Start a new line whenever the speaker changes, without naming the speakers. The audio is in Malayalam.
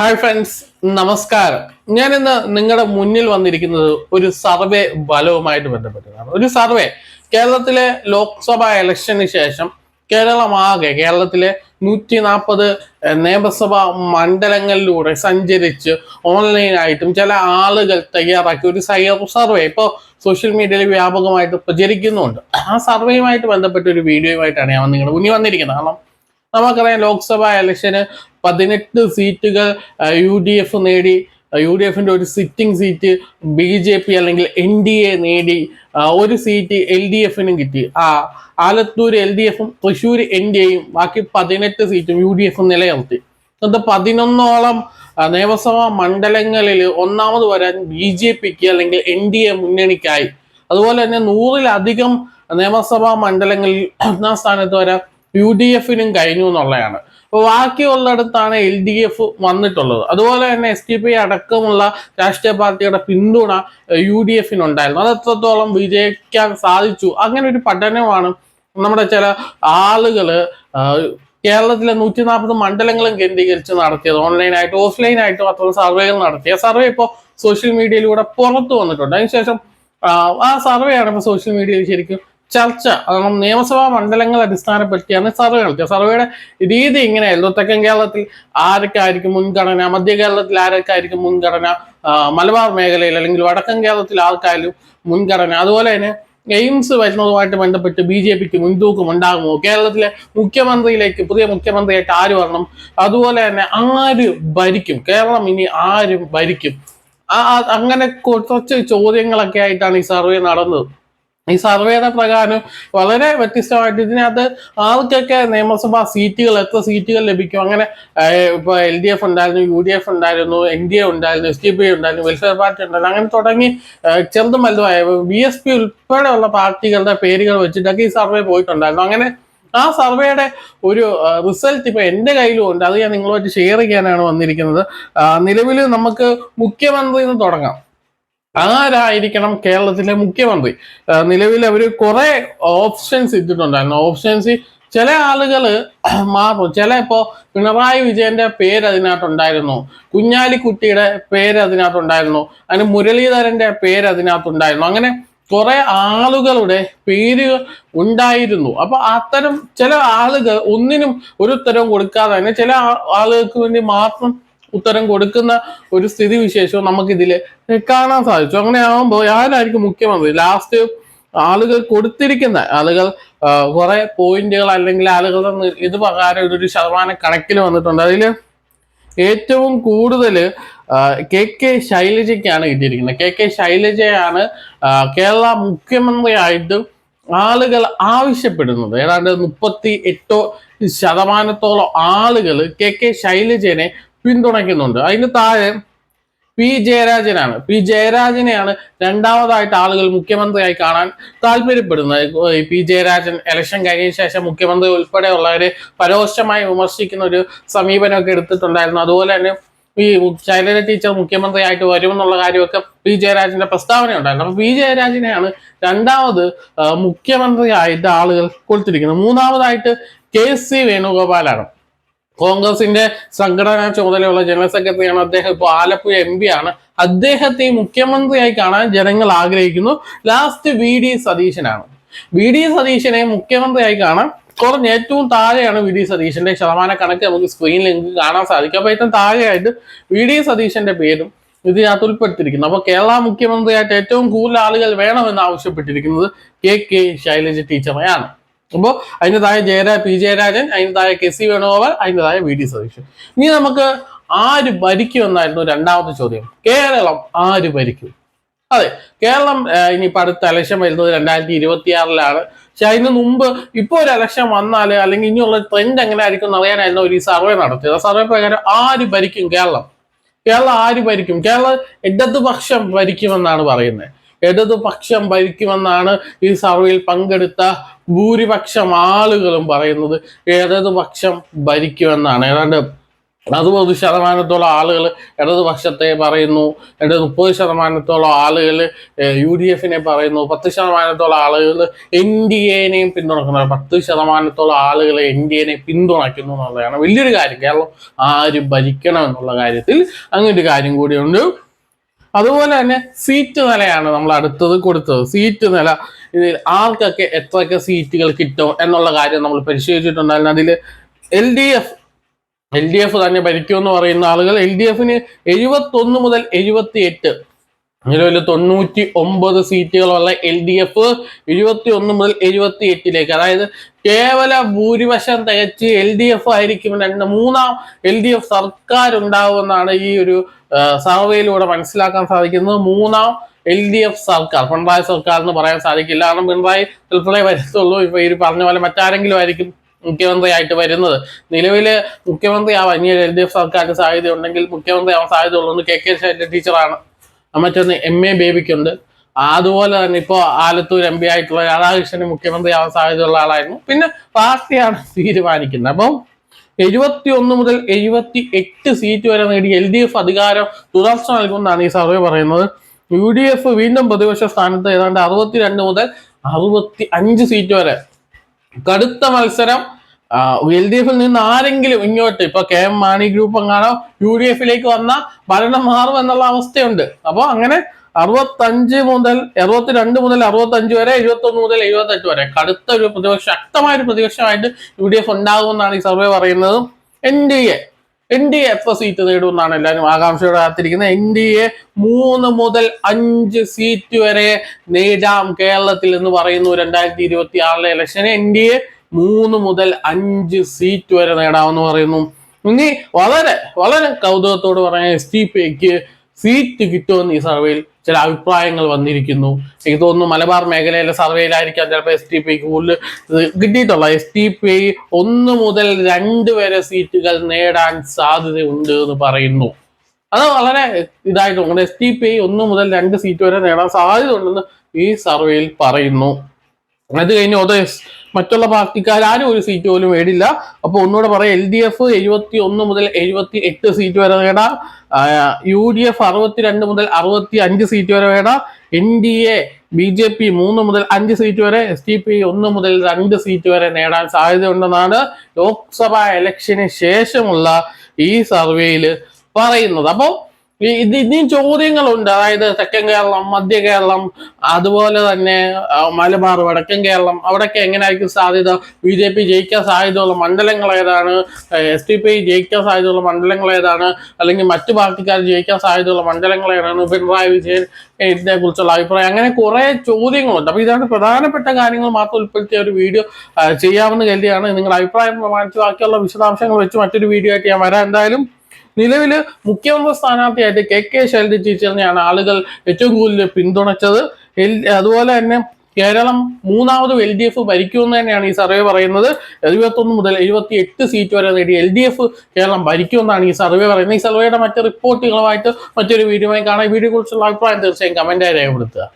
ഹായ് ഫ്രണ്ട്സ് നമസ്കാരം. ഞാൻ ഇന്ന് നിങ്ങളുടെ മുന്നിൽ വന്നിരിക്കുന്നത് ഒരു സർവേ ഫലവുമായിട്ട് ബന്ധപ്പെട്ടതാണ് ഒരു സർവേ. കേരളത്തിലെ ലോക്സഭാ ഇലക്ഷന് ശേഷം കേരളമാകെ കേരളത്തിലെ നൂറ്റി നാൽപ്പത് നിയമസഭാ മണ്ഡലങ്ങളിലൂടെ സഞ്ചരിച്ച് ഓൺലൈനായിട്ടും ചില ആളുകൾ തയ്യാറാക്കിയ ഒരു സർവേ ഇപ്പോൾ സോഷ്യൽ മീഡിയയിൽ വ്യാപകമായിട്ട് പ്രചരിക്കുന്നുണ്ട്. ആ സർവേയുമായിട്ട് ബന്ധപ്പെട്ട ഒരു വീഡിയോയുമായിട്ടാണ് ഞാൻ നിങ്ങളുടെ മുന്നിൽ വന്നിരിക്കുന്നത്. കാരണം നമുക്കറിയാം ലോക്സഭാ ഇലക്ഷന് പതിനെട്ട് സീറ്റുകൾ യു ഡി എഫ് നേടി. യു ഡി എഫിന്റെ ഒരു sitting seat B J P അല്ലെങ്കിൽ എൻ ഡി എ നേടി. ഒരു സീറ്റ് എൽ ഡി എഫിനും കിട്ടി. ആ ആലത്തൂർ എൽ ഡി എഫും തൃശ്ശൂർ എൻ ഡി എയും ബാക്കി പതിനെട്ട് സീറ്റും യു ഡി എഫും നിലനിർത്തി. അത് പതിനൊന്നോളം നിയമസഭാ മണ്ഡലങ്ങളിൽ ഒന്നാമത് വരാൻ ബി ജെ പിക്ക് അല്ലെങ്കിൽ എൻ ഡി എ മുന്നണിക്കായി. അതുപോലെ തന്നെ നൂറിലധികം നിയമസഭാ മണ്ഡലങ്ങളിൽ ഒന്നാം സ്ഥാനത്ത് വരാൻ യു ഡി എഫിനും കഴിഞ്ഞു എന്നുള്ളതാണ്. അപ്പോൾ ബാക്കിയുള്ളിടത്താണ് എൽ ഡി എഫ് വന്നിട്ടുള്ളത്. അതുപോലെ തന്നെ എസ് ഡി പി അടക്കമുള്ള രാഷ്ട്രീയ പാർട്ടിയുടെ പിന്തുണ യു ഡി എഫിനുണ്ടായിരുന്നു. അത് എത്രത്തോളം വിജയിക്കാൻ സാധിച്ചു? അങ്ങനെ ഒരു പഠനമാണ് നമ്മുടെ ചില ആളുകൾ കേരളത്തിലെ നൂറ്റി നാൽപ്പത് മണ്ഡലങ്ങളും കേന്ദ്രീകരിച്ച് നടത്തിയത്. ഓൺലൈനായിട്ടും ഓഫ്ലൈനായിട്ടും അത്തരം സർവേകൾ നടത്തിയ സർവേ ഇപ്പോൾ സോഷ്യൽ മീഡിയയിലൂടെ പുറത്തു വന്നിട്ടുണ്ട്. അതിനുശേഷം ആ, ആ സർവേയാണ് ഇപ്പോൾ സോഷ്യൽ മീഡിയയിൽ ശരിക്കും ചർച്ച നിയമസഭാ മണ്ഡലങ്ങൾ അടിസ്ഥാനപ്പെടുത്തിയാണ് സർവേ നടത്തിയത്. സർവേയുടെ രീതി ഇങ്ങനെയായിരുന്നു. തെക്കൻ കേരളത്തിൽ ആരൊക്കെയായിരിക്കും മുൻഗണന മധ്യ കേരളത്തിൽ ആരൊക്കെയായിരിക്കും മുൻഗണന മലബാർ മേഖലയിൽ അല്ലെങ്കിൽ വടക്കൻ കേരളത്തിൽ ആർക്കായാലും മുൻഗണന. അതുപോലെ തന്നെ എയിംസ് വരുന്നതുമായിട്ട് ബന്ധപ്പെട്ട് ബി ജെ പിക്ക് മുൻതൂക്കം ഉണ്ടാകുമോ? കേരളത്തിലെ മുഖ്യമന്ത്രിയിലേക്ക് പുതിയ മുഖ്യമന്ത്രിയായിട്ട് ആര് വരണം? അതുപോലെ തന്നെ ആര് ഭരിക്കും? കേരളം ഇനി ആരും ഭരിക്കും? അങ്ങനെ കുറച്ച് ചോദ്യങ്ങളൊക്കെ ആയിട്ടാണ് ഈ സർവേ നടന്നത്. ഈ സർവേയുടെ പ്രകാരം വളരെ വ്യത്യസ്തമായിട്ട് ഇതിനകത്ത് ആർക്കൊക്കെ നിയമസഭാ സീറ്റുകൾ എത്ര സീറ്റുകൾ ലഭിക്കും? അങ്ങനെ ഇപ്പൊ എൽ ഡി എഫ് ഉണ്ടായിരുന്നു യു ഡി എഫ് ഉണ്ടായിരുന്നു എൻ ഡി എ ഉണ്ടായിരുന്നു എസ് ഡി പി ഉണ്ടായിരുന്നു വെൽഫെയർ പാർട്ടി ഉണ്ടായിരുന്നു അങ്ങനെ തുടങ്ങി ചെറുതും വലുതുമായ ബി എസ് പി ഉൾപ്പെടെയുള്ള പാർട്ടികളുടെ പേരുകൾ വെച്ചിട്ടൊക്കെ ഈ സർവേ പോയിട്ടുണ്ടായിരുന്നു. അങ്ങനെ ആ സർവേയുടെ ഒരു റിസൾട്ട് ഇപ്പൊ എന്റെ കയ്യിലും ഉണ്ട്. അത് ഞാൻ നിങ്ങളുമായിട്ട് ഷെയർ ചെയ്യാനാണ് വന്നിരിക്കുന്നത്. നിലവിൽ നമുക്ക് മുഖ്യമന്ത്രി തുടങ്ങാം. ആരായിരിക്കണം കേരളത്തിലെ മുഖ്യമന്ത്രി? നിലവിൽ അവർ കുറെ ഓപ്ഷൻസ് ഇട്ടിട്ടുണ്ടായിരുന്നു. ഓപ്ഷൻസ് ചില ആളുകൾ മാറും. ചില ഇപ്പോ പിണറായി വിജയന്റെ പേര് അതിനകത്തുണ്ടായിരുന്നു. കുഞ്ഞാലിക്കുട്ടിയുടെ പേര് അതിനകത്തുണ്ടായിരുന്നു. അതിന് മുരളീധരന്റെ പേര് അതിനകത്തുണ്ടായിരുന്നു. അങ്ങനെ കുറെ ആളുകളുടെ പേര് ഉണ്ടായിരുന്നു. അപ്പൊ അത്തരം ചില ആളുകൾ ഒന്നിനും ഒരു ഉത്തരവും കൊടുക്കാതെ തന്നെ ചില ആളുകൾക്ക് വേണ്ടി മാത്രം ഉത്തരം കൊടുക്കുന്ന ഒരു സ്ഥിതി വിശേഷവും ഇതിൽ കാണാൻ സാധിച്ചു. അങ്ങനെ ആകുമ്പോൾ ആരായിരിക്കും മുഖ്യമന്ത്രി. ലാസ്റ്റ് ആളുകൾ കൊടുത്തിരിക്കുന്ന ആളുകൾ കുറെ പോയിന്റുകൾ അല്ലെങ്കിൽ ആളുകൾ ഇത് പ്രകാരം ഇതൊരു ശതമാനം കണക്കിൽ വന്നിട്ടുണ്ട്. അതിൽ ഏറ്റവും കൂടുതൽ കെ കെ ശൈലജയ്ക്കാണ് കിട്ടിയിരിക്കുന്നത്. കെ കെ ശൈലജയാണ് കേരള മുഖ്യമന്ത്രിയായിട്ട് ആളുകൾ ആവശ്യപ്പെടുന്നത്. ഏതാണ്ട് മുപ്പത്തി എട്ടോ ശതമാനത്തോളം ആളുകൾ കെ കെ ശൈലജനെ പിന്തുണയ്ക്കുന്നുണ്ട്. അതിന് താഴെ പി ജയരാജനാണ്. പി ജയരാജനെയാണ് രണ്ടാമതായിട്ട് ആളുകൾ മുഖ്യമന്ത്രിയായി കാണാൻ താല്പര്യപ്പെടുന്നത്. പി ജയരാജൻ ഇലക്ഷൻ കഴിഞ്ഞ ശേഷം മുഖ്യമന്ത്രി ഉൾപ്പെടെയുള്ളവരെ പരോക്ഷമായി വിമർശിക്കുന്ന ഒരു സമീപനമൊക്കെ എടുത്തിട്ടുണ്ടായിരുന്നു. അതുപോലെ തന്നെ ഈ ശൈലജ ടീച്ചർ മുഖ്യമന്ത്രിയായിട്ട് വരുമെന്നുള്ള കാര്യമൊക്കെ പി ജയരാജന്റെ പ്രസ്താവന ഉണ്ടായിരുന്നു അപ്പൊ പി ജയരാജനെയാണ് രണ്ടാമത് മുഖ്യമന്ത്രിയായിട്ട് ആളുകൾ കൊടുത്തിരിക്കുന്നത് മൂന്നാമതായിട്ട് കെ സി വേണുഗോപാലാണ്. കോൺഗ്രസിന്റെ സംഘടനാ ചുമതലയുള്ള ജനറൽ സെക്രട്ടറിയാണ് അദ്ദേഹം. ഇപ്പോൾ ആലപ്പുഴ എം പി ആണ്. അദ്ദേഹത്തെ മുഖ്യമന്ത്രിയായി കാണാൻ ജനങ്ങൾ ആഗ്രഹിക്കുന്നു. ലാസ്റ്റ് വി ഡി സതീശനാണ്. വി ഡി സതീശനെ മുഖ്യമന്ത്രിയായി കാണാൻ കുറഞ്ഞ ഏറ്റവും താഴെയാണ് വി ഡി സതീശന്റെ ശതമാന കണക്ക് നമുക്ക് സ്ക്രീനിൽ നിങ്ങൾക്ക് കാണാൻ സാധിക്കും. അപ്പൊ ഏറ്റവും താഴെയായിട്ട് വി ഡി സതീശന്റെ പേരും ഇതിനകത്ത് ഉൾപ്പെടുത്തിയിരിക്കുന്നു. അപ്പൊ കേരള മുഖ്യമന്ത്രിയായിട്ട് ഏറ്റവും കൂടുതൽ ആളുകൾ വേണമെന്ന് ആവശ്യപ്പെട്ടിരിക്കുന്നത് കെ കെ ശൈലജ ടീച്ചറെയാണ് അപ്പോൾ അതിന് താഴെ ജയരാ പി ജയരാജൻ അതിന് താഴെ കെ സി വേണുഗോപാൽ അതിന് താഴെ വി ഡി സതീശൻ. ഇനി നമുക്ക് ആര് ഭരിക്കും എന്നായിരുന്നു രണ്ടാമത്തെ ചോദ്യം. കേരളം ആര് ഭരിക്കും? അതെ കേരളം ഇനി അടുത്ത ഇലക്ഷൻ വരുന്നത് രണ്ടായിരത്തി ഇരുപത്തി ആറിലാണ് പക്ഷെ അതിന് മുമ്പ് ഇപ്പൊ ഒരു ഇലക്ഷൻ വന്നാൽ അല്ലെങ്കിൽ ഇനിയുള്ള ട്രെൻഡ് എങ്ങനെ ആയിരിക്കും എന്ന് അറിയാനായിരുന്നു ഒരു സർവേ നടത്തിയത്. ആ സർവേ പ്രകാരം ആര് ഭരിക്കും കേരളം? കേരളം ആര് ഭരിക്കും? കേരളം ഇടതുപക്ഷം ഭരിക്കുമെന്നാണ് പറയുന്നത്. ഇടതുപക്ഷം ഭരിക്കുമെന്നാണ് ഈ സർവേയിൽ പങ്കെടുത്ത ഭൂരിപക്ഷം ആളുകളും പറയുന്നത് ഇടതുപക്ഷം ഭരിക്കുമെന്നാണ്. ഏതാണ്ട് അറുപത് ശതമാനത്തോളം ആളുകൾ ഇടതുപക്ഷത്തെ പറയുന്നു. രണ്ട് മുപ്പത് ശതമാനത്തോളം ആളുകൾ യു ഡി എഫിനെ പറയുന്നു. പത്ത് ശതമാനത്തോളം ആളുകൾ എൻ ഡി എനെയും പിന്തുണക്കുന്നു. പത്ത് ശതമാനത്തോളം ആളുകൾ എൻ ഡി എനെ പിന്തുണയ്ക്കുന്നു എന്നുള്ളതാണ് വലിയൊരു കാര്യം. കേരളം ആര് ഭരിക്കണം എന്നുള്ള കാര്യത്തിൽ അങ്ങനെ ഒരു കാര്യം കൂടിയുണ്ട്. അതുപോലെ തന്നെ സീറ്റ് നിലയാണ് നമ്മൾ അടുത്തത് കൊടുത്തത്. സീറ്റ് നില ഇതിൽ ആർക്കൊക്കെ എത്രയൊക്കെ സീറ്റുകൾ കിട്ടും എന്നുള്ള കാര്യം നമ്മൾ പരിശോധിച്ചിട്ടുണ്ടായിരുന്നു അതിൽ L D F L D F തന്നെ ഭരിക്കുമെന്ന് പറയുന്ന ആളുകൾ എൽ ഡി എഫിന് എഴുപത്തൊന്ന് മുതൽ എഴുപത്തി എട്ട് നിലവിൽ തൊണ്ണൂറ്റി ഒമ്പത് സീറ്റുകളുള്ള എൽ ഡി എഫ് എഴുപത്തി ഒന്ന് മുതൽ എഴുപത്തി എട്ടിലേക്ക് അതായത് കേവല ഭൂരിപക്ഷം തികച്ച് എൽ ഡി എഫ് ആയിരിക്കും രണ്ട് മൂന്നാം എൽ ഡി എഫ് സർക്കാർ ഉണ്ടാവുമെന്നാണ് ഈ ഒരു സർവേയിലൂടെ മനസ്സിലാക്കാൻ സാധിക്കുന്നത്. മൂന്നാം എൽ ഡി എഫ് സർക്കാർ പിണറായി സർക്കാർ എന്ന് പറയാൻ സാധിക്കില്ല. കാരണം പിണറായി ചിലപ്പോഴേ വരത്തുള്ളൂ. ഇപ്പൊ ഈ പറഞ്ഞ പോലെ മറ്റാരെങ്കിലും ആയിരിക്കും മുഖ്യമന്ത്രിയായിട്ട് വരുന്നത്. നിലവിൽ മുഖ്യമന്ത്രി ആവാൻ ഇനി എൽ ഡി എഫ് സർക്കാരിന് സാധ്യത ഉണ്ടെങ്കിൽ മുഖ്യമന്ത്രി ആവാൻ സാധ്യത ഉള്ളൂ കെ കെ ശൈലജ ടീച്ചറാണ് മറ്റൊന്ന് എം എ ബേബിക്കുണ്ട്. അതുപോലെ തന്നെ ഇപ്പോ ആലത്തൂർ എം പി ആയിട്ടുള്ള രാധാകൃഷ്ണന് മുഖ്യമന്ത്രി ആവാൻ സാധ്യതയുള്ള ആളായിരുന്നു. പിന്നെ പാർട്ടിയാണ് തീരുമാനിക്കുന്നത്. അപ്പം എഴുപത്തി ഒന്ന് മുതൽ എഴുപത്തി എട്ട് സീറ്റ് വരെ നേടി എൽ ഡി എഫ് അധികാരം തുടർച്ച നൽകുമെന്നാണ് ഈ സർവേ പറയുന്നത്. യു ഡി എഫ് വീണ്ടും പ്രതിപക്ഷ സ്ഥാനത്ത് ഏതാണ്ട് അറുപത്തിരണ്ട് മുതൽ അറുപത്തി അഞ്ച് സീറ്റ് വരെ. കടുത്ത മത്സരം. എൽ ഡി എഫിൽ നിന്ന് ആരെങ്കിലും ഇങ്ങോട്ട് ഇപ്പൊ കെ എം മാണി ഗ്രൂപ്പ് അങ്ങാണോ യു ഡി എഫിലേക്ക് വന്ന ഭരണം മാറും എന്നുള്ള അവസ്ഥയുണ്ട്. അപ്പോൾ അങ്ങനെ അറുപത്തഞ്ച് മുതൽ അറുപത്തിരണ്ട് മുതൽ അറുപത്തഞ്ച് വരെ എഴുപത്തി ഒന്ന് മുതൽ എഴുപത്തെട്ട് വരെ കടുത്ത ഒരു പ്രതിപക്ഷം ശക്തമായ ഒരു പ്രതിപക്ഷമായിട്ട് യു ഡി എഫ് ഉണ്ടാകുമെന്നാണ് ഈ സർവേ പറയുന്നത് N D A N D A എത്ര സീറ്റ് നേടുമെന്നാണ് എല്ലാവരും ആകാംക്ഷയോടെ കാത്തിരിക്കുന്നത് എൻ ഡി എ മൂന്ന് മുതൽ അഞ്ച് സീറ്റ് വരെ നേടാം കേരളത്തിൽ എന്ന് പറയുന്നു രണ്ടായിരത്തി ഇരുപത്തി ആറിലെ ഇലക്ഷന് എൻ ഡി എ മൂന്ന് മുതൽ അഞ്ച് സീറ്റ് വരെ നേടാമെന്ന് പറയുന്നു. ഇനി വളരെ വളരെ കൗതുകത്തോട് പറയാൻ എസ് ടി പിക്ക് സീറ്റ് കിട്ടുമെന്ന് ഈ സർവേയിൽ ചില അഭിപ്രായങ്ങൾ വന്നിരിക്കുന്നു. എനിക്ക് തോന്നുന്നു മലബാർ മേഖലയിലെ സർവേയിലായിരിക്കാം ചിലപ്പോൾ എസ് ടി പി കൂടുതൽ കിട്ടിയിട്ടുള്ള എസ് ടി പി ഒന്ന് മുതൽ രണ്ട് വരെ സീറ്റുകൾ നേടാൻ സാധ്യതയുണ്ട് എന്ന് പറയുന്നു. അത് വളരെ ഇതായിട്ടുണ്ട്. എസ് ടി പി ഒന്ന് മുതൽ രണ്ട് സീറ്റ് വരെ നേടാൻ സാധ്യത ഉണ്ടെന്ന് ഈ സർവേയിൽ പറയുന്നു. അത് കഴിഞ്ഞ് ഒതേസ് മറ്റുള്ള പാർട്ടിക്കാർ ആരും ഒരു സീറ്റ് പോലും വേടില്ല. അപ്പൊ ഒന്നുകൂടെ പറയാം എൽ ഡി എഫ് എഴുപത്തി ഒന്ന് മുതൽ എഴുപത്തി എട്ട് സീറ്റ് വരെ നേടാം യു ഡി എഫ് അറുപത്തിരണ്ട് മുതൽ അറുപത്തി അഞ്ച് സീറ്റ് വരെ നേടാം N D A B J P മൂന്ന് മുതൽ അഞ്ച് സീറ്റ് വരെ എസ് ടി പി ഒന്ന് മുതൽ രണ്ട് സീറ്റ് വരെ നേടാൻ സാധ്യതയുണ്ടെന്നാണ് ലോക്സഭാ ഇലക്ഷന് ശേഷമുള്ള ഈ സർവേയിൽ പറയുന്നത്. അപ്പോൾ ഇത് ഇനിയും ചോദ്യങ്ങളുണ്ട്. അതായത് തെക്കൻ കേരളം മധ്യ കേരളം അതുപോലെ തന്നെ മലബാർ വടക്കൻ കേരളം. അവിടെയൊക്കെ എങ്ങനെയായിരിക്കും സാധ്യത? ബി ജെ പി ജയിക്കാൻ സാധ്യതയുള്ള മണ്ഡലങ്ങൾ ഏതാണ്? എസ് ഡി പി ജയിക്കാൻ സാധ്യതയുള്ള മണ്ഡലങ്ങൾ ഏതാണ്? അല്ലെങ്കിൽ മറ്റു പാർട്ടിക്കാർ ജയിക്കാൻ സാധ്യതയുള്ള മണ്ഡലങ്ങൾ ഏതാണ്? പിണറായി വിജയൻ ഇതിനെ കുറിച്ചുള്ള അഭിപ്രായം. അങ്ങനെ കുറെ ചോദ്യങ്ങളുണ്ട്. അപ്പൊ ഇതാണ് പ്രധാനപ്പെട്ട കാര്യങ്ങൾ മാത്രം ഉൾപ്പെടുത്തിയ ഒരു വീഡിയോ ചെയ്യാമെന്ന് കരുതിയാണ് നിങ്ങളുടെ അഭിപ്രായം പ്രമാണിച്ച് ബാക്കിയുള്ള വിശദാംശങ്ങൾ വെച്ച് മറ്റൊരു വീഡിയോ ആയിട്ട് ഞാൻ വരാം. എന്തായാലും നിലവിൽ മുഖ്യമന്ത്രി സ്ഥാനാർത്ഥിയായിട്ട് കെ കെ ശൈലജ ടീച്ചറിനെയാണ് ആളുകൾ ഏറ്റവും കൂടുതൽ പിന്തുണച്ചത്. അതുപോലെ തന്നെ കേരളം മൂന്നാമത് എൽ ഡി എഫ് ഭരിക്കുമെന്ന് തന്നെയാണ് ഈ സർവേ പറയുന്നത്. എഴുപത്തൊന്ന് മുതൽ എഴുപത്തി എട്ട് സീറ്റ് വരെ നേടി എൽ ഡി എഫ് കേരളം ഭരിക്കുമെന്നാണ് ഈ സർവേ പറയുന്നത്. ഈ സർവേയുടെ മറ്റ് റിപ്പോർട്ടുകളുമായിട്ട് മറ്റൊരു വീഡിയോയും കാണാം. വീഡിയോ കുറിച്ചുള്ള അഭിപ്രായം തീർച്ചയായും കമന്റായി രേഖപ്പെടുത്തുക.